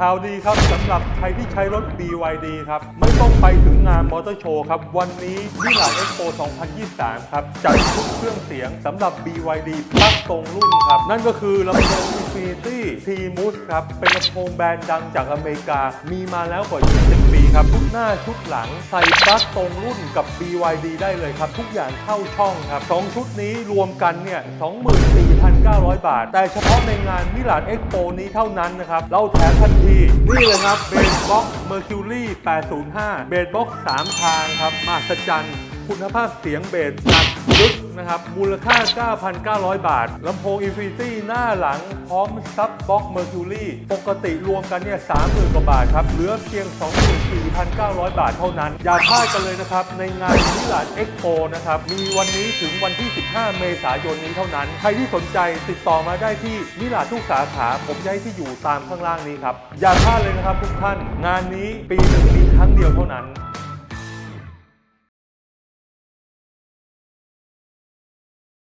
ข่าวดีครับสำหรับใครที่ใช้รถ BYD ครับ ไม่ต้องไปถึงงานมอเตอร์โชว์ครับ วันนี้มิลานเอ็กโป2023 ครับ จัดชุดเครื่องเสียงสำหรับ BYD พักตรงรุ่นครับ นั่นก็คือลำโพง Infinity T Moose ครับ เป็นลำโพงแบรนด์ดังจากอเมริกา มีมาแล้วกว่า 20 ปีครับ ชุดหน้าชุดหลังใส่ปลั๊กตรงรุ่นกับ BYD ได้เลยครับ ทุกอย่างเข้าช่องครับสองชุดนี้รวมกันเนี่ย 24,900 บาท แต่เฉพาะในงานมิลานเอ็กโปนี้เท่านั้นนะครับ เราแถมทันที นี่เลยครับเบสบ็อกเมอร์คิวรี่805 เบสบ็อก3ทางครับมหัศจรรย์ คุณภาพเสียงเบสหนักลึกนะครับ มูลค่า 9,900 บาท ลำโพง Infinity หน้าหลัง พร้อมซับบ็อก Mercury ปกติรวมกันเนี่ย30,000 กว่าบาทครับ เหลือเพียง 24,900 บาทเท่านั้น อย่าพลาดกันเลยนะครับ ในงานมิลานเอ็กโปนะครับ มีวันนี้ถึงวันที่ 15 เมษายนนี้เท่านั้น ใครที่สนใจติดต่อมาได้ที่มิลานทุกสาขา ผมย้ายที่อยู่ตามข้างล่างนี้ครับ อย่าพลาดเลยนะครับทุกท่าน งานนี้ปีหนึ่งมีครั้งเดียวเท่านั้น